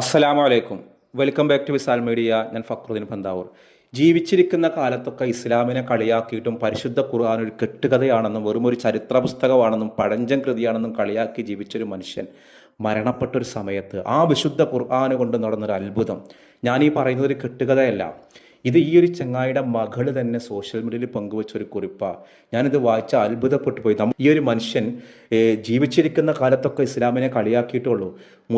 അസ്സലാമു അലൈക്കും welcome back to Visal media. ഞാൻ ഫക്രുദ്ദീൻ പന്താവൂർ. ജീവിച്ചിരിക്കുന്ന കാലത്തൊക്കെ ഇസ്ലാമിനെ കളിയാക്കിയിട്ടും പരിശുദ്ധ ഖുർആൻ ഒരു കെട്ടുകഥയാണെന്നും വെറും ഒരു ചരിത്ര പുസ്തകമാണെന്നും പഴഞ്ചൻ കൃതിയാണെന്നും കളിയാക്കി ജീവിച്ചൊരു മനുഷ്യൻ മരണപ്പെട്ടൊരു സമയത്ത് ആ വിശുദ്ധ ഖുർആൻ കൊണ്ട് നടന്നൊരു അത്ഭുതം ഞാൻ ഈ പറയുന്നത് ഒരു കെട്ടുകഥയല്ല. ഇത് ഈ ഒരു ചങ്ങായിയുടെ മകൾ തന്നെ സോഷ്യൽ മീഡിയയിൽ പങ്കുവച്ച ഒരു കുറിപ്പാണ് ഞാനിത് വായിച്ച അത്ഭുതപ്പെട്ടു പോയി. ഈ ഒരു മനുഷ്യൻ ജീവിച്ചിരിക്കുന്ന കാലത്തൊക്കെ ഇസ്ലാമിനെ കളിയാക്കിയിട്ടുള്ളൂ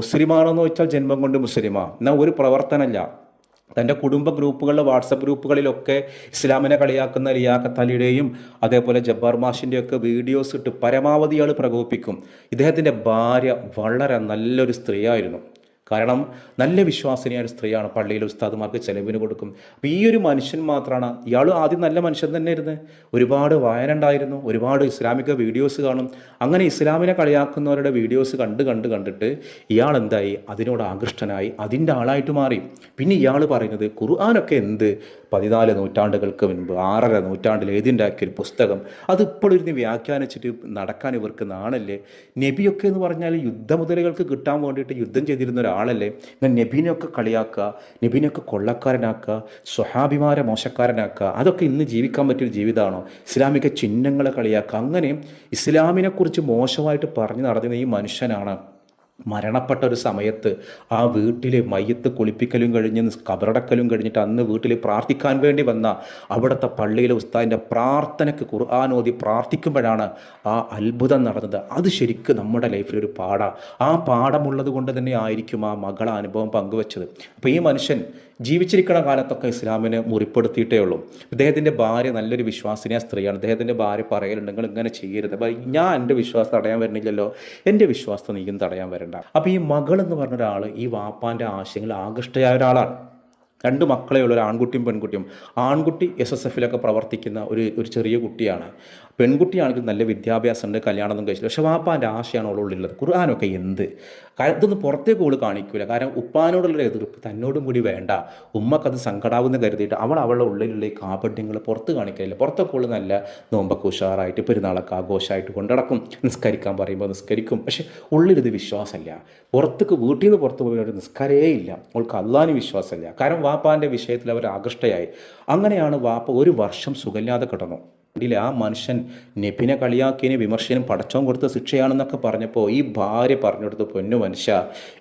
മുസ്ലിമാണെന്ന് വെച്ചാൽ ജന്മം കൊണ്ട് മുസ്ലിമാ. എന്നാൽ ഒരു പ്രവർത്തനമല്ല തന്റെ കുടുംബ ഗ്രൂപ്പുകളിലെ വാട്സപ്പ് ഗ്രൂപ്പുകളിലൊക്കെ ഇസ്ലാമിനെ കളിയാക്കുന്ന ലിയാഖത്ത് അതേപോലെ ജബ്ബാർ മാഷിന്റെയൊക്കെ വീഡിയോസ് ഇട്ട് പരമാവധി ആൾ പ്രകോപിപ്പിക്കും. ഇദ്ദേഹത്തിന്റെ ഭാര്യ വളരെ നല്ലൊരു സ്ത്രീയായിരുന്നു. കാരണം നല്ല വിശ്വാസിനിയായ ഒരു സ്ത്രീയാണ് പള്ളിയിൽ ഉസ്താദുമാർക്ക് ചെലവിന് കൊടുക്കും. അപ്പോൾ ഈ ഒരു മനുഷ്യൻ മാത്രമാണ് ഇയാൾ ആദ്യം നല്ല മനുഷ്യൻ തന്നെ ഇരുന്ന് ഒരുപാട് വായന ഉണ്ടായിരുന്നു. ഒരുപാട് ഇസ്ലാമിക വീഡിയോസ് കാണും. അങ്ങനെ ഇസ്ലാമിനെ കളിയാക്കുന്നവരുടെ വീഡിയോസ് കണ്ട് കണ്ട് കണ്ടിട്ട് ഇയാൾ എന്തായി? അതിനോട് ആകൃഷ്ടനായി. അതിന്റെ ആളായിട്ട് മാറി. പിന്നെ ഇയാൾ പറയുന്നത് ഖുർആാനൊക്കെ എന്ത്? പതിനാല് നൂറ്റാണ്ടുകൾക്ക് മുൻപ് ആറര നൂറ്റാണ്ടിൽ എഴുതിണ്ടാക്കിയ ഒരു പുസ്തകം. അത് വ്യാഖ്യാനിച്ചിട്ട് നടക്കാൻ ഇവർക്ക് നാണല്ലേ? നബിയൊക്കെ എന്ന് പറഞ്ഞാൽ യുദ്ധമുതലുകൾക്ക് കിട്ടാൻ വേണ്ടിയിട്ട് യുദ്ധം ചെയ്തിരുന്ന ഒരാളല്ലേ? ഞാൻ നബീനെയൊക്കെ കളിയാക്കുക നബീനെയൊക്കെ കൊള്ളക്കാരനാക്കുക സ്വഹാഭിമാരെ മോശക്കാരനാക്കുക അതൊക്കെ ഇന്ന് ജീവിക്കാൻ പറ്റിയൊരു ജീവിതമാണോ? ഇസ്ലാമിക ചിഹ്നങ്ങളെ കളിയാക്കുക. അങ്ങനെ ഇസ്ലാമിനെക്കുറിച്ച് മോശമായിട്ട് പറഞ്ഞു നടത്തുന്ന ഈ മനുഷ്യനാണ് മരണപ്പെട്ട ഒരു സമയത്ത് ആ വീട്ടിലെ മയ്യത്ത് കുളിപ്പിക്കലും കഴിഞ്ഞ് കബറടക്കലും കഴിഞ്ഞിട്ട് അന്ന് വീട്ടിൽ പ്രാർത്ഥിക്കാൻ വേണ്ടി വന്ന അവിടുത്തെ പള്ളിയിലെ ഉസ്താദിന്റെ പ്രാർത്ഥനയ്ക്ക് ഖുർആൻ ഓതി പ്രാർത്ഥിക്കുമ്പോഴാണ് ആ അത്ഭുതം നടന്നത്. അത് ശരിക്കും നമ്മുടെ ലൈഫിൽ ഒരു പാഠ ആ പാഠമുള്ളത് കൊണ്ട് തന്നെ ആയിരിക്കും ആ മകളെ അനുഭവം പങ്കുവച്ചത്. അപ്പോൾ ഈ മനുഷ്യൻ ജീവിച്ചിരിക്കുന്ന കാലത്തൊക്കെ ഇസ്ലാമിനെ മുറിപ്പെടുത്തിയിട്ടേ ഉള്ളൂ. ഇദ്ദേഹത്തിന്റെ ഭാര്യ നല്ലൊരു വിശ്വാസിനിയ സ്ത്രീയാണ്. അദ്ദേഹത്തിന്റെ ഭാര്യ പറയലുണ്ട് നിങ്ങൾ ഇങ്ങനെ ചെയ്യരുത്. അപ്പോൾ ഞാൻ എന്റെ വിശ്വാസം തടയാൻ വരുന്നില്ലല്ലോ. എന്റെ വിശ്വാസം നീയും തടയാൻ വരണ്ട. അപ്പോൾ ഈ മകൾ എന്ന് പറഞ്ഞ ഒരാൾ ഈ വാപ്പാന്റെ ആശയങ്ങൾ ആകൃഷ്ടയായ ഒരാളാണ്. രണ്ട് മക്കളെ ഉള്ള ഒരു ആൺകുട്ടിയും പെൺകുട്ടിയും. ആൺകുട്ടി എസ് എസ് എഫിലൊക്കെ പ്രവർത്തിക്കുന്ന ഒരു ഒരു ചെറിയ കുട്ടിയാണ്. പെൺകുട്ടിയാണെങ്കിൽ നല്ല വിദ്യാഭ്യാസമുണ്ട് കല്യാണമൊന്നും കഴിച്ചില്ല. പക്ഷെ വാപ്പാന്റെ ആശയാണ് അവളുള്ളത് ഖുർആാനൊക്കെ എന്ത്? ഇതൊന്നും പുറത്തേക്ക് അവൾ കാണിക്കില്ല കാരണം ഉപ്പാനോടുള്ള എതിർപ്പ് തന്നോടും കൂടി വേണ്ട. ഉമ്മക്കത് സങ്കടാവുന്ന കരുതിയിട്ട് അവൾ അവളുടെ ഉള്ളിലുള്ള ഈ കാപട്യങ്ങൾ പുറത്ത് കാണിക്കില്ല പുറത്തൊക്കെ ഉള്ള നല്ല നോമ്പൊക്കെ ഉഷാറായിട്ട് പെരുന്നാളൊക്കെ ആഘോഷമായിട്ട് കൊണ്ടടക്കും. നിസ്കരിക്കാൻ പറയുമ്പോൾ നിസ്കരിക്കും. പക്ഷെ ഉള്ളിലിത് വിശ്വാസമല്ല. പുറത്തേക്ക് വീട്ടിൽ നിന്ന് പുറത്ത് പോയി ഒരു നിസ്കാരേ ഇല്ല. അവൾക്ക് അള്ളാന് വിശ്വാസമില്ല. കാരണം വാപ്പാന്റെ വിഷയത്തിൽ അവർ ആകൃഷ്ടയായി. അങ്ങനെയാണ് വാപ്പ ഒരു വർഷം സുഖമില്ലാതെ കിടന്നു. ഇതിൽ ആ മനുഷ്യൻ നബിനെ കളിയാക്കിയതിന് വിമർശനം പടച്ചോൻ കൊടുത്ത ശിക്ഷയാണെന്നൊക്കെ പറഞ്ഞപ്പോൾ ഈ ഭാര്യ പറഞ്ഞെടുത്ത് പൊന്നു മനുഷ്യ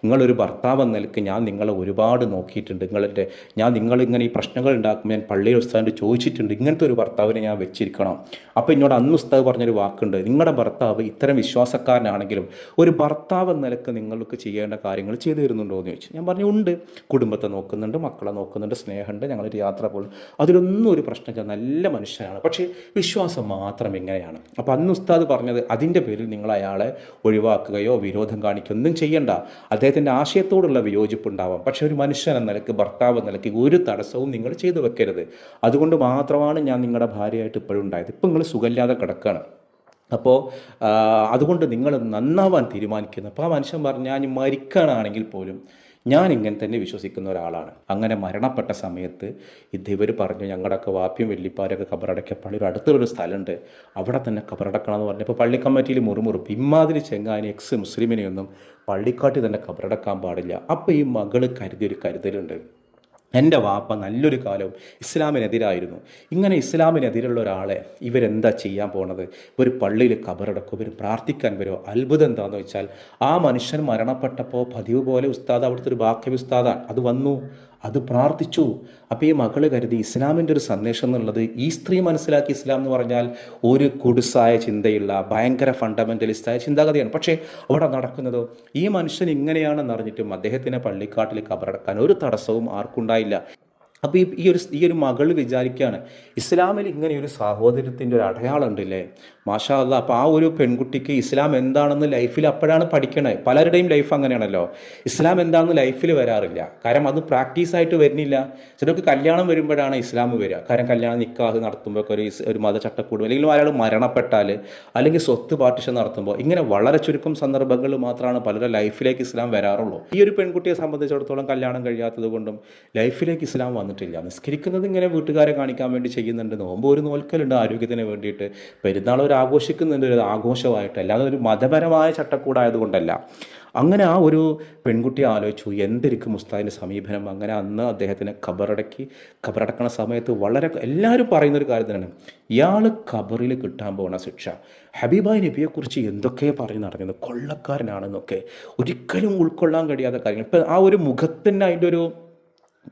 നിങ്ങളൊരു ഭർത്താവ് നിലയ്ക്ക് ഞാൻ നിങ്ങളെ ഒരുപാട് നോക്കിയിട്ടുണ്ട്. നിങ്ങളുടെ ഞാൻ നിങ്ങളിങ്ങനെ ഈ പ്രശ്നങ്ങൾ ഉണ്ടാക്കുമ്പോൾ ഞാൻ പള്ളിയിൽ ഉസ്താദിന്റെ ചോദിച്ചിട്ടുണ്ട്. ഇങ്ങനത്തെ ഒരു ഭർത്താവിനെ ഞാൻ വെച്ചിരിക്കണം. അപ്പോൾ എന്നോട് അന്ന് ഉസ്താദ് പറഞ്ഞൊരു വാക്കുണ്ട് നിങ്ങളുടെ ഭർത്താവ് ഇത്തരം വിശ്വാസക്കാരനാണെങ്കിലും ഒരു ഭർത്താവ് നിലയ്ക്ക് നിങ്ങൾക്ക് ചെയ്യേണ്ട കാര്യങ്ങൾ ചെയ്തു തരുന്നുണ്ടോ എന്ന് ചോദിച്ചു. ഞാൻ പറഞ്ഞു ഉണ്ട്. കുടുംബത്തെ നോക്കുന്നുണ്ട് മക്കളെ നോക്കുന്നുണ്ട് സ്നേഹമുണ്ട് ഞങ്ങളൊരു യാത്ര പോലും അതിലൊന്നും ഒരു പ്രശ്നമില്ല നല്ല മനുഷ്യനാണ്. പക്ഷേ വിശ്വാസം മാത്രം എങ്ങനെയാണ് അപ്പോൾ അന്ന് ഉസ്താദ് പറഞ്ഞത് അതിന്റെ പേരിൽ നിങ്ങൾ അയാളെ ഒഴിവാക്കുകയോ വിരോധം കാണിക്കുകയോ ഒന്നും ചെയ്യണ്ട. അദ്ദേഹത്തിന്റെ ആശയത്തോടുള്ള വിയോജിപ്പ് ഉണ്ടാവാം. പക്ഷേ ഒരു മനുഷ്യൻ എന്ന നിലയ്ക്ക് ഭർത്താവ് എന്ന നിലയ്ക്ക് ഒരു തടസ്സവും നിങ്ങൾ ചെയ്തു വെക്കരുത്. അതുകൊണ്ട് മാത്രമാണ് ഞാൻ നിങ്ങളുടെ ഭാര്യയായിട്ട് ഇപ്പോഴും ഉണ്ടായത്. ഇപ്പം നിങ്ങൾ സുഖമില്ലാതെ കിടക്കുകയാണ് അപ്പോൾ അതുകൊണ്ട് നിങ്ങൾ നന്നാവാൻ തീരുമാനിക്കുന്നു. അപ്പോൾ ആ മനുഷ്യൻ പറഞ്ഞു ഞാൻ മരിക്കാനാണെങ്കിൽ പോലും ഞാൻ ഇങ്ങനെ തന്നെ വിശ്വസിക്കുന്ന ഒരാളാണ്. അങ്ങനെ മരണപ്പെട്ട സമയത്ത് ഇത് ഇവർ പറഞ്ഞു ഞങ്ങളുടെയൊക്കെ വാപ്യം വെള്ളിപ്പാരൊക്കെ കബറടക്കിയ പള്ളിയുടെ അടുത്തുള്ളൊരു സ്ഥലമുണ്ട്. അവിടെ തന്നെ കബറടക്കണം എന്ന് പറഞ്ഞപ്പോൾ പള്ളി കമ്മിറ്റിയിൽ മുറുമുറുപ്പ്. ഇമ്മാതിരി ചെങ്ങാനി എക്സ് മുസ്ലിമിനെയൊന്നും പള്ളിക്കാട്ടിൽ തന്നെ കബറടക്കാൻ പാടില്ല. അപ്പോൾ ഈ മകൾ കരുതിയൊരു കരുതലുണ്ട്. എന്റെ വാപ്പ നല്ലൊരു കാലവും ഇസ്ലാമിനെതിരായിരുന്നു. ഇങ്ങനെ ഇസ്ലാമിനെതിരുള്ള ഒരാളെ ഇവരെന്താ ചെയ്യാൻ പോണത്? ഒരു പള്ളിയിൽ കബറടക്കും ഇവർ പ്രാർത്ഥിക്കാൻ വരുമോ അത്ഭുതം എന്താണെന്ന് വെച്ചാൽ ആ മനുഷ്യൻ മരണപ്പെട്ടപ്പോൾ പതിവ് പോലെ ഉസ്താദ് അവിടുത്തെ ഒരു ബാക്കി ഉസ്താദാണ് അത് വന്നു. അത് പ്രാർത്ഥിച്ചു. അപ്പോൾ ഈ മകൾ കരുതി ഇസ്ലാമിന്റെ ഒരു സന്ദേശം എന്നുള്ളത് ഈ സ്ത്രീ മനസ്സിലാക്കി ഇസ്ലാം എന്ന് പറഞ്ഞാൽ ഒരു കുടുസായ ചിന്തയുള്ള ഭയങ്കര ഫണ്ടമെന്റലിസ്റ്റായ ചിന്താഗതിയാണ്. പക്ഷേ അവിടെ നടക്കുന്നത് ഈ മനുഷ്യൻ ഇങ്ങനെയാണെന്ന് അറിഞ്ഞിട്ടും അദ്ദേഹത്തിനെ പള്ളിക്കാട്ടിൽ കബറടക്കാൻ ഒരു തടസ്സവും ആർക്കുണ്ടായില്ല. അപ്പോൾ ഈ ഒരു ഈ ഒരു മകൾ വിചാരിക്കുകയാണ് ഇസ്ലാമിൽ ഇങ്ങനെ ഒരു സാഹോദര്യത്തിന്റെ ഒരു അടയാളം ഉണ്ടല്ലേ? മാഷാ അല്ല അപ്പോൾ ആ ഒരു പെൺകുട്ടിക്ക് ഇസ്ലാം എന്താണെന്ന് ലൈഫിൽ അപ്പോഴാണ് പഠിക്കണത് പലരുടെയും ലൈഫ് അങ്ങനെയാണല്ലോ. ഇസ്ലാം എന്താണെന്ന് ലൈഫിൽ വരാറില്ല. കാരണം അത് പ്രാക്ടീസ് ആയിട്ട് വരുന്നില്ല. ചിലർക്ക് കല്യാണം വരുമ്പോഴാണ് ഇസ്ലാം വരിക. കാരണം കല്യാണം നിക്കാഹ് നടത്തുമ്പോൾ ഒരു ഒരു മതചട്ടക്കൂടും അല്ലെങ്കിൽ ഒരാൾ മരണപ്പെട്ടാൽ അല്ലെങ്കിൽ സ്വത്ത് പാർട്ടിഷൻ നടത്തുമ്പോൾ ഇങ്ങനെ വളരെ ചുരുക്കം സന്ദർഭങ്ങൾ മാത്രമാണ് പലരുടെ ലൈഫിലേക്ക് ഇസ്ലാം വരാറുള്ളൂ. ഈ ഒരു പെൺകുട്ടിയെ സംബന്ധിച്ചിടത്തോളം കല്യാണം കഴിയാത്തത് കൊണ്ടും ലൈഫിലേക്ക് ഇസ്ലാം വന്നിട്ടില്ല. നിസ്കരിക്കുന്നത് ഇങ്ങനെ വീട്ടുകാരെ കാണിക്കാൻ വേണ്ടി ചെയ്യുന്നുണ്ട്. നോമ്പ് ഒരു നോൽക്കലുണ്ട് ആരോഗ്യത്തിന് വേണ്ടിയിട്ട്. പെരുന്നാൾ ഒരു ആഘോഷിക്കുന്നുണ്ട് ഒരു ആഘോഷമായിട്ട് അല്ലാതെ ഒരു മതപരമായ ചട്ടക്കൂടായതുകൊണ്ടല്ല. അങ്ങനെ ആ ഒരു പെൺകുട്ടി ആലോചിച്ചു എന്തിരിക്കും ഉസ്താദിന്റെ സമീപനം? അങ്ങനെ അന്ന് അദ്ദേഹത്തിനെ ഖബറടക്കി ഖബറടക്കണ സമയത്ത് വളരെ എല്ലാവരും പറയുന്ന ഒരു കാര്യം തന്നെയാണ്. ഇയാൾ ഖബറിൽ കിട്ടാൻ പോകുന്ന ശിക്ഷ. ഹബീബായ് നബിയെക്കുറിച്ച് എന്തൊക്കെ പറഞ്ഞു നടന്നത് കൊള്ളക്കാരനാണെന്നൊക്കെ. ഒരിക്കലും ഉൾക്കൊള്ളാൻ കഴിയാത്ത കാര്യങ്ങൾ. ഇപ്പം ആ ഒരു മുഖത്തിന്റെ അതിന്റെ ഒരു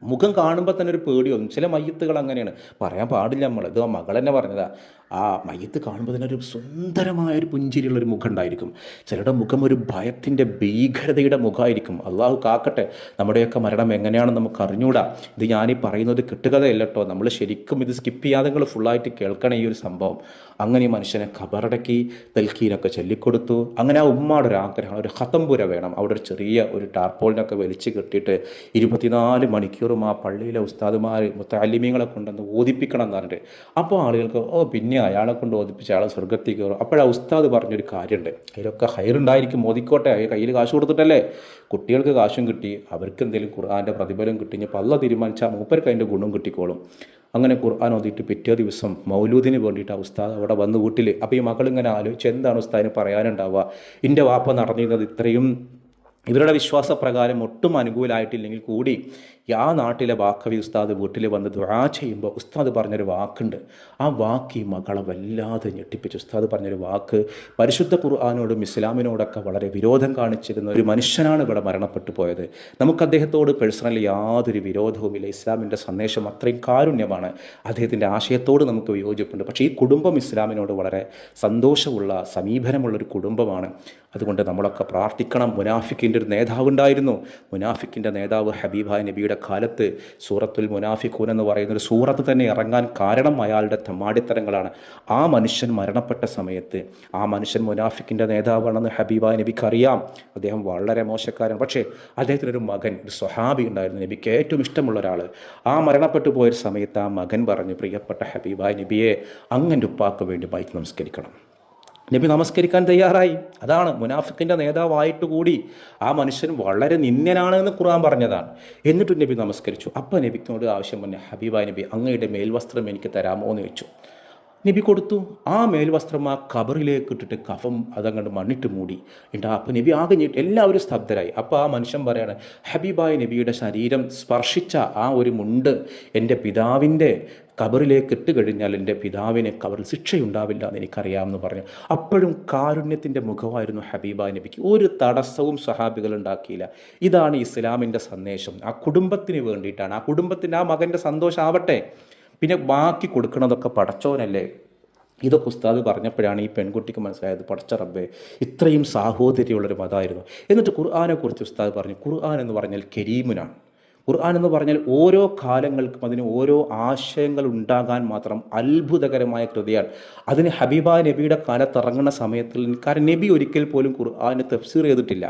മുഖം കാണുമ്പോൾ തന്നെ ഒരു പേടിയൊന്നും ചില മയ്യത്തുകൾ അങ്ങനെയാണ്. പറയാൻ പാടില്ല നമ്മൾ ഇത് മകൾ തന്നെ പറഞ്ഞതാ. ആ മയ്യത്ത് കാണുമ്പോൾ തന്നെ ഒരു സുന്ദരമായ ഒരു പുഞ്ചിരിയുള്ള ഒരു മുഖം ഉണ്ടായിരിക്കും ചിലരുടെ മുഖം ഒരു ഭയത്തിന്റെ ഭീകരതയുടെ മുഖമായിരിക്കും. അള്ളാഹു കാക്കട്ടെ നമ്മുടെയൊക്കെ മരണം എങ്ങനെയാണെന്ന് നമുക്ക് അറിഞ്ഞൂടാ ഇത് ഞാനീ പറയുന്നത് കിട്ടുകതയല്ല കേട്ടോ നമ്മൾ ശരിക്കും ഇത് സ്കിപ്പ് ചെയ്യാതെ നിങ്ങൾ ഫുള്ളായിട്ട് കേൾക്കണം ഈ ഒരു സംഭവം. അങ്ങനെ മനുഷ്യനെ ഖബറടക്കി തൽക്കീനൊക്കെ ചൊല്ലിക്കൊടുത്തു. അങ്ങനെ ആ ഉമ്മയുടെ ഒരു ആഗ്രഹം ഒരു ഹതംപുര വേണം. അവിടെ ഒരു ചെറിയ ഒരു ടാർപോളിനൊക്കെ വലിച്ചു കെട്ടിയിട്ട് ഇരുപത്തിനാല് മണിക്കൂറും ആ പള്ളിയിലെ ഉസ്താദുമാർ മുത്താലിമീങ്ങളെ കൊണ്ടുവന്ന് ഓദിപ്പിക്കണം എന്ന് പറഞ്ഞിട്ട്. അപ്പോൾ ആളുകൾക്ക് ഓ പിന്നെ അയാളെ കൊണ്ട് ഓതിപ്പിച്ച് അയാളെ സ്വർഗത്തിൽ കയറും. അപ്പോഴാ ഉസ്താദ് പറഞ്ഞൊരു കാര്യമുണ്ട് അതിലൊക്കെ ഹൈറുണ്ടായിരിക്കും മോദിക്കോട്ടെ കയ്യിൽ കാശ് കൊടുത്തിട്ടല്ലേ? കുട്ടികൾക്ക് കാശും കിട്ടി അവർക്ക് എന്തെങ്കിലും ഖുർആാന്റെ പ്രതിഫലം കിട്ടി ഇനി പല്ല തീരുമാനിച്ചാൽ മൂപ്പർക്ക് അതിന്റെ ഗുണം കിട്ടിക്കോളും. അങ്ങനെ ഖുർആൻ ഓതിയിട്ട് പിറ്റേ ദിവസം മൗലൂദിന് വേണ്ടിയിട്ട് ആ ഉസ്താദ് അവിടെ വന്ന് വീട്ടിൽ അപ്പോൾ ഈ മകളിങ്ങനെ ആലോചിച്ച് എന്താണ് ഉസ്താദിന് പറയാനുണ്ടാവുക? എന്റെ വാപ്പ നടന്നിരുന്നത് ഇത്രയും ഇവരുടെ വിശ്വാസപ്രകാരം ഒട്ടും അനുകൂലമായിട്ടില്ലെങ്കിൽ കൂടി ആ നാട്ടിലെ വാക്കവി ഉസ്താദ് വീട്ടിൽ വന്ന് ദുആ ചെയ്യുമ്പോൾ ഉസ്താദ് പറഞ്ഞൊരു വാക്കുണ്ട്. ആ വാക്ക് ഈ മകളെ വല്ലാതെ ഞെട്ടിപ്പിച്ചു. ഉസ്താദ് പറഞ്ഞൊരു വാക്ക് പരിശുദ്ധ ഖുർആാനോടും ഇസ്ലാമിനോടൊക്കെ വളരെ വിരോധം കാണിച്ചിരുന്ന ഒരു മനുഷ്യനാണ് ഇവിടെ മരണപ്പെട്ടു പോയത്. നമുക്ക് അദ്ദേഹത്തോട് പേഴ്സണലി യാതൊരു വിരോധവുമില്ല. ഇസ്ലാമിന്റെ സന്ദേശം അത്രയും കാരുണ്യമാണ്. അദ്ദേഹത്തിന്റെ ആശയത്തോട് നമുക്ക് വിയോജിപ്പുണ്ട്. പക്ഷേ ഈ കുടുംബം ഇസ്ലാമിനോട് വളരെ സന്തോഷമുള്ള സമീപനമുള്ള ഒരു കുടുംബമാണ്. അതുകൊണ്ട് നമ്മളൊക്കെ പ്രാർത്ഥിക്കണം. മുനാഫിക്കിന്റെ ഒരു നേതാവ് ഉണ്ടായിരുന്നു മുനാഫിക്കിന്റെ നേതാവ് ഹബീബായ് നബിയുടെ കാലത്ത് സൂറത്തുൽ മുനാഫിഖൂൻ എന്ന് പറയുന്ന ഒരു സൂറത്ത് തന്നെ ഇറങ്ങാൻ കാരണം അയാളുടെ തെമ്മാടിത്തരങ്ങളാണ്. ആ മനുഷ്യൻ മരണപ്പെട്ട സമയത്ത് ആ മനുഷ്യൻ മുനാഫിക്കിന്റെ നേതാവാണെന്ന് ഹബീബ നബിക്ക് അറിയാം. അദ്ദേഹം വളരെ മോശക്കാരൻ. പക്ഷേ അദ്ദേഹത്തിനൊരു മകൻ ഒരു സ്വഹാബി ഉണ്ടായിരുന്നു നബിക്ക് ഏറ്റവും ഇഷ്ടമുള്ള ഒരാൾ. ആ മരണപ്പെട്ടു പോയ സമയത്ത് ആ മകൻ പറഞ്ഞു പ്രിയപ്പെട്ട ഹബീബ നബിയെ അങ്ങന്റെ ഉപ്പാക്ക് വേണ്ടി ബൈക്ക് നമസ്കരിക്കണം. നബി നമസ്കരിക്കാൻ തയ്യാറായി. അതാണ് മുനാഫിക്കിന്റെ നേതാവായിട്ട് കൂടി ആ മനുഷ്യൻ വളരെ നിന്ദ്യനാണ് എന്ന് ഖുർആൻ പറഞ്ഞതാണ്. എന്നിട്ടും നബി നമസ്കരിച്ചു. അപ്പം നബിക്കിനോട് ആവശ്യം വന്നെ ഹബീബ നബി അങ്ങയുടെ മേൽവസ്ത്രം എനിക്ക് തരാമോ എന്ന് ചോദിച്ചു. നബി കൊടുത്തു. ആ മേൽവസ്ത്രം ആ കബറിലേക്ക് ഇട്ടിട്ട് കഫം അതങ്ങോട്ട് മണ്ണിട്ട് മൂടി. എന്നിട്ട് അപ്പോൾ നബി ആകെ എല്ലാവരും സ്തബ്ധരായി. അപ്പോൾ ആ മനുഷ്യൻ പറയാണ് ഹബീബായ നബിയുടെ ശരീരം സ്പർശിച്ച ആ ഒരു മുണ്ട് എന്റെ പിതാവിന്റെ കബറിലേക്ക് ഇട്ട് കഴിഞ്ഞാൽ എന്റെ പിതാവിനെ കബറിൽ ശിക്ഷയുണ്ടാവില്ല എന്ന് എനിക്കറിയാമെന്ന് പറഞ്ഞു. അപ്പോഴും കാരുണ്യത്തിന്റെ മുഖമായിരുന്നു ഹബീബ നബിക്ക്. ഒരു തടസ്സവും സഹാബികൾ ഉണ്ടാക്കിയില്ല. ഇതാണ് ഇസ്ലാമിന്റെ സന്ദേശം. ആ കുടുംബത്തിന് വേണ്ടിയിട്ടാണ്. ആ കുടുംബത്തിന്റെ ആ മകന്റെ സന്തോഷമാവട്ടെ. പിന്നെ ബാക്കി കൊടുക്കണതൊക്കെ പടച്ചോനല്ലേ? ഇതൊക്കെ ഉസ്താദ് പറഞ്ഞപ്പോഴാണ് ഈ പെൺകുട്ടിക്ക് മനസ്സിലായത് പടച്ച റബ്ബേ ഇത്രയും സാഹോദര്യമുള്ളൊരു മതമായിരുന്നു എന്നിട്ട് ഖുർആാനെക്കുറിച്ച് ഉസ്താദ് പറഞ്ഞു ഖുർആൻ എന്ന് പറഞ്ഞാൽ കരീമുനാണ്. ഖുർആൻ എന്ന് പറഞ്ഞാൽ ഓരോ കാലങ്ങൾക്കും അതിന് ഓരോ ആശയങ്ങൾ ഉണ്ടാകാൻ മാത്രം അത്ഭുതകരമായ കൃതിയാണ്. അതിന് ഹബീബ നബിയുടെ കാലത്ത് ഇറങ്ങുന്ന സമയത്തിൽ കാരണം നബി ഒരിക്കൽ പോലും ഖുർആാനെ തഫ്സീർ ചെയ്തിട്ടില്ല.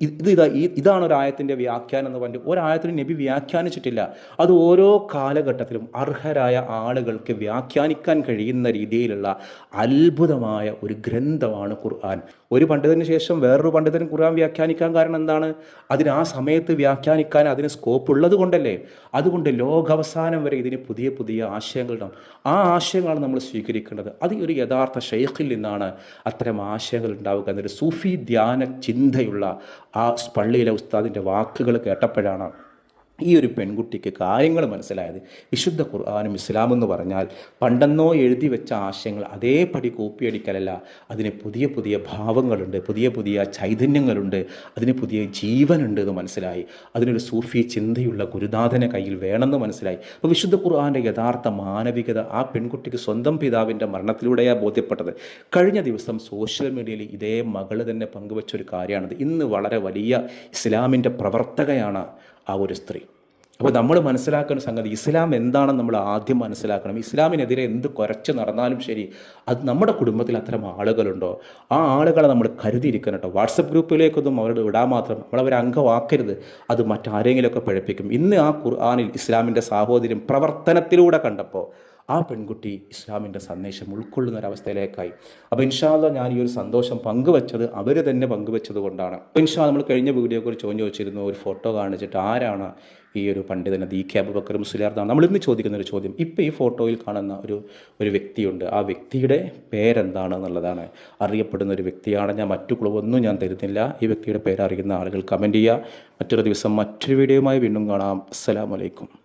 ഇത് ഇതാ ഇതാണ് ഒരായത്തിന്റെ വ്യാഖ്യാനം എന്ന് പറഞ്ഞിട്ട് ഒരായത്തിന് നബി വ്യാഖ്യാനിച്ചിട്ടില്ല. അത് ഓരോ കാലഘട്ടത്തിലും അർഹരായ ആളുകൾക്ക് വ്യാഖ്യാനിക്കാൻ കഴിയുന്ന രീതിയിലുള്ള അത്ഭുതമായ ഒരു ഗ്രന്ഥമാണ് ഖുർആൻ. ഒരു പണ്ഡിതന് ശേഷം വേറൊരു പണ്ഡിതൻ ഖുർആൻ വ്യാഖ്യാനിക്കാൻ കാരണം എന്താണ്? അതിന് ആ സമയത്ത് വ്യാഖ്യാനിക്കാൻ അതിന് സ്കോപ്പ് ഉള്ളത് കൊണ്ടല്ലേ? അതുകൊണ്ട് ലോകാവസാനം വരെ ഇതിന് പുതിയ പുതിയ ആശയങ്ങളുണ്ടാവും ആ ആശയങ്ങളാണ് നമ്മൾ സ്വീകരിക്കേണ്ടത്. അത് ഒരു യഥാർത്ഥ ഷെയ്ഖിൽ നിന്നാണ് അത്തരം ആശയങ്ങൾ ഉണ്ടാവുക എന്നൊരു സൂഫി ധ്യാന ചിന്തയുള്ള ആ പള്ളിയിലെ ഉസ്താദിന്റെ വാക്കുകൾ കേട്ടപ്പോഴാണ് ഈ ഒരു പെൺകുട്ടിക്ക് കാര്യങ്ങൾ മനസ്സിലായത് വിശുദ്ധ ഖുർആാനും ഇസ്ലാം എന്ന് പറഞ്ഞാൽ പണ്ടെന്നോ എഴുതി വെച്ച ആശയങ്ങൾ അതേപടി കോപ്പിയടിക്കലല്ല അതിന് പുതിയ പുതിയ ഭാവങ്ങളുണ്ട് പുതിയ പുതിയ ചൈതന്യങ്ങളുണ്ട് അതിന് പുതിയ ജീവനുണ്ട് എന്ന് മനസ്സിലായി. അതിനൊരു സൂഫി ചിന്തയുള്ള ഗുരുനാഥനെ കയ്യിൽ വേണമെന്ന് മനസ്സിലായി. അപ്പോൾ വിശുദ്ധ ഖുർആാന്റെ യഥാർത്ഥ മാനവികത ആ പെൺകുട്ടിക്ക് സ്വന്തം പിതാവിന്റെ മരണത്തിലൂടെയാണ് ബോധ്യപ്പെട്ടത്. കഴിഞ്ഞ ദിവസം സോഷ്യൽ മീഡിയയിൽ ഇതേ മകൾ തന്നെ പങ്കുവച്ചൊരു കാര്യമാണിത്. ഇന്ന് വളരെ വലിയ ഇസ്ലാമിന്റെ പ്രവർത്തകയാണ് ആ ഒരു സ്ത്രീ. അപ്പോൾ നമ്മൾ മനസ്സിലാക്കുന്ന സംഗതി ഇസ്ലാം എന്താണെന്ന് നമ്മൾ ആദ്യം മനസ്സിലാക്കണം. ഇസ്ലാമിനെതിരെ എന്ത് കുറച്ച് നടന്നാലും ശരി അത് നമ്മുടെ കുടുംബത്തിൽ അത്തരം ആളുകളുണ്ടോ? ആ ആളുകളെ നമ്മൾ കരുതിയിരിക്കണം കേട്ടോ. വാട്സപ്പ് ഗ്രൂപ്പിലേക്കൊന്നും അവരുടെ വിടാൻ മാത്രം നമ്മളവരെ അംഗമാക്കരുത്. അത് മറ്റാരെങ്കിലുമൊക്കെ പഴപ്പിക്കും. ഇന്ന് ആ ഖുർആാനിൽ ഇസ്ലാമിന്റെ സാഹോദര്യം പ്രവർത്തനത്തിലൂടെ കണ്ടപ്പോൾ ആ പെൺകുട്ടി ഇസ്ലാമിന്റെ സന്ദേശം ഉൾക്കൊള്ളുന്ന ഒരവസ്ഥയിലേക്കായി അപ്പോൾ ഇൻഷാല്ല ഞാൻ ഈ ഒരു സന്തോഷം പങ്കുവച്ചത് അവർ തന്നെ പങ്കുവച്ചത് കൊണ്ടാണ്. അപ്പോൾ ഇൻഷാ നമ്മൾ കഴിഞ്ഞ വീഡിയോയിൽ ചോദിച്ചു ചോദിച്ചിരുന്നു ഒരു ഫോട്ടോ കാണിച്ചിട്ട് ആരാണ് ഈ ഒരു പണ്ഡിതനെ ദീ കെ അബുബക്കർ മുസ്ലിയാർന്നാണ്. നമ്മൾ ഇന്ന് ചോദിക്കുന്ന ഒരു ചോദ്യം ഇപ്പോൾ ഈ ഫോട്ടോയിൽ കാണുന്ന ഒരു ഒരു വ്യക്തിയുണ്ട്. ആ വ്യക്തിയുടെ പേരെന്താണ് എന്നുള്ളതാണ് അറിയപ്പെടുന്ന ഒരു വ്യക്തിയാണ്. ഞാൻ മറ്റു കുളവൊന്നും ഞാൻ തരുന്നില്ല. ഈ വ്യക്തിയുടെ പേരറിയുന്ന ആളുകൾ കമന്റ് ചെയ്യുക. മറ്റൊരു ദിവസം മറ്റൊരു വീഡിയോയുമായി വീണ്ടും കാണാം. അസ്സലാമലൈക്കും